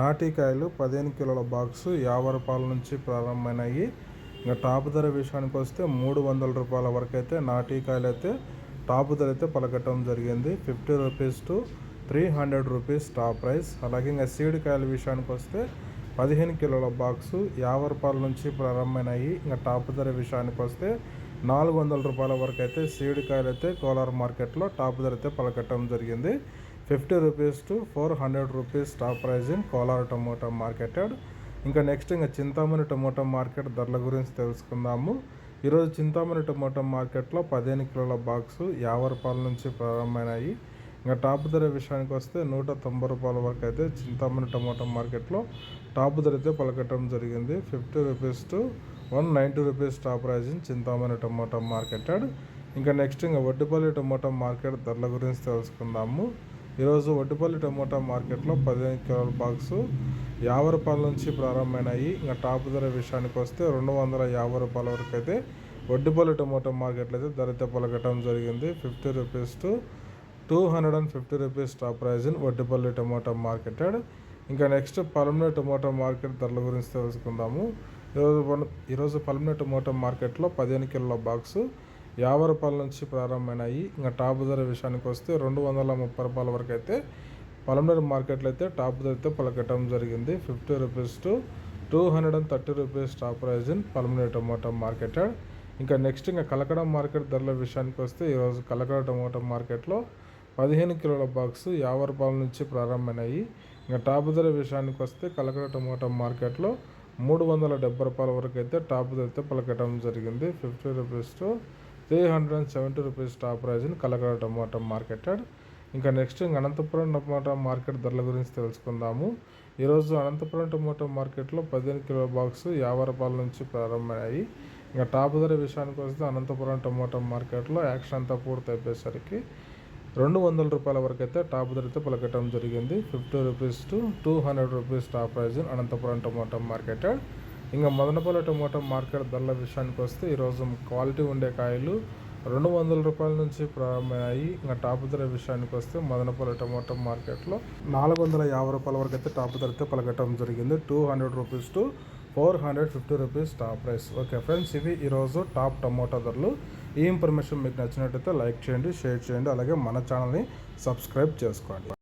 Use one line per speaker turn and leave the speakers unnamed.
నాటికాయలు పదిహేను కిలోల బాక్సు యాభై రూపాయల నుంచి ప్రారంభమైనాయి. ఇంకా టాప్ ధర విషయానికి వస్తే మూడు వందల రూపాయల వరకు అయితే నాటికాయలు అయితే టాప్ ధర అయితే పలకటం జరిగింది. Fifty rupees to three hundred rupees top price. అలాగే ఇంకా సీడ్ కాయల విషయానికి వస్తే పదిహేను కిలోల బాక్సు యాభై రూపాయల నుంచి ప్రారంభమైనాయి. ఇంకా టాప్ ధర విషయానికి వస్తే నాలుగు వందల రూపాయల వరకు అయితే సీడ్ కాయలు అయితే కోలార్ మార్కెట్లో టాప్ ధర అయితే పలకటం జరిగింది. Fifty rupees to four hundred rupees top price in Kolar tomato marketed. ఇంకా నెక్స్ట్ ఇంకా చింతామణి టమోటా మార్కెట్ ధరల గురించి తెలుసుకుందాము. ఈరోజు చింతామణి టమోటా మార్కెట్లో పదిహేను కిలోల బాక్సు యాభై రూపాయల నుంచి ప్రారంభమైనాయి. ఇంకా టాప్ ధర విషయానికి వస్తే నూట తొంభై రూపాయల వరకు అయితే చింతామణి టమోటా మార్కెట్లో టాప్ ధర అయితే పలకటం జరిగింది. Fifty rupees to one ninety rupees top price in Chintamani tomato marketed. ఇంకా నెక్స్ట్ ఇంకా వడ్డిపల్లి టమోటా మార్కెట్ ధరల గురించి తెలుసుకుందాము. ఈరోజు వడ్డుపల్లి టమోటా మార్కెట్లో పదిహేను కిలోల బాక్సు యాభై రూపాయల నుంచి ప్రారంభమైనాయి. ఇంకా టాప్ ధర విషయానికి వస్తే రెండు వందల యాభై రూపాయల వరకు అయితే వడ్డుపల్లి టమోటా మార్కెట్లో అయితే ధర తెప్పలగటం పలకటం జరిగింది. Fifty rupees to two hundred and fifty rupees top prize in Vaddupalli tomato marketed. ఇంకా నెక్స్ట్ పలమనే టమోటా మార్కెట్ ధరల గురించి తెలుసుకుందాము. ఈరోజు ఈరోజు పలమనే టమోటా మార్కెట్లో పదిహేను కిలోల బాక్సు యాభై రూపాయల నుంచి ప్రారంభమైనాయి. ఇంకా టాప్ ధర విషయానికి వస్తే రెండు వందల ముప్పై రూపాయల వరకు అయితే పలమనేరు మార్కెట్లో అయితే టాప్ ధర అయితే పలకటం జరిగింది. Fifty rupees to two hundred and thirty rupees top price in Palamaner tomato market. ఇంకా నెక్స్ట్ ఇంకా కలకడ మార్కెట్ ధరల విషయానికి వస్తే ఈరోజు కలకడ టమాటో మార్కెట్లో పదిహేను కిలోల బాక్స్ యాభై రూపాయల నుంచి ప్రారంభమైనాయి. ఇంకా టాప్ ధర విషయానికి వస్తే కలకడ టమాటో మార్కెట్లో మూడు వందల డెబ్బై రూపాయల వరకు అయితే టాప్ ధరతో పలకటం జరిగింది. Fifty rupees to three hundred and seventy rupees top prize in Kalakada tomato marketed. ఇంకా నెక్స్ట్ అనంతపురం టమాటా మార్కెట్ ధరల గురించి తెలుసుకుందాము. ఈరోజు అనంతపురం టమాటో మార్కెట్లో పదిహేను కిలో బాక్స్ యాభై రూపాయల నుంచి ప్రారంభమయ్యాయి. ఇంకా టాప్ ధర విషయానికి వస్తే అనంతపురం టమాటో మార్కెట్లో యాక్షన్ అంతా పూర్తి అయిపోయేసరికి రెండు వందల రూపాయల వరకు అయితే టాప్ ధర అయితే పలకటం జరిగింది. Fifty rupees to two hundred rupees top price Anantapur tomato marketed. ఇంకా మదనపల్లి టమోటా మార్కెట్ ధరల విషయానికి వస్తే ఈరోజు క్వాలిటీ ఉండే కాయలు రెండు వందల రూపాయల నుంచి ప్రారంభమయ్యాయి. ఇంకా టాప్ ధర విషయానికి వస్తే మదనపల్లి టమోటా మార్కెట్లో నాలుగు వందల యాభై రూపాయల వరకు అయితే టాప్ ధర అయితే పలకటం జరిగింది. Two hundred rupees to four hundred fifty rupees top price. Okay friends ఇవి ఈరోజు టాప్ టమోటా ధరలు. ఈ ఇన్ఫర్మేషన్ మీకు నచ్చినట్టయితే లైక్ చేయండి షేర్ చేయండి అలాగే మన ఛానల్ని సబ్స్క్రైబ్ చేసుకోండి.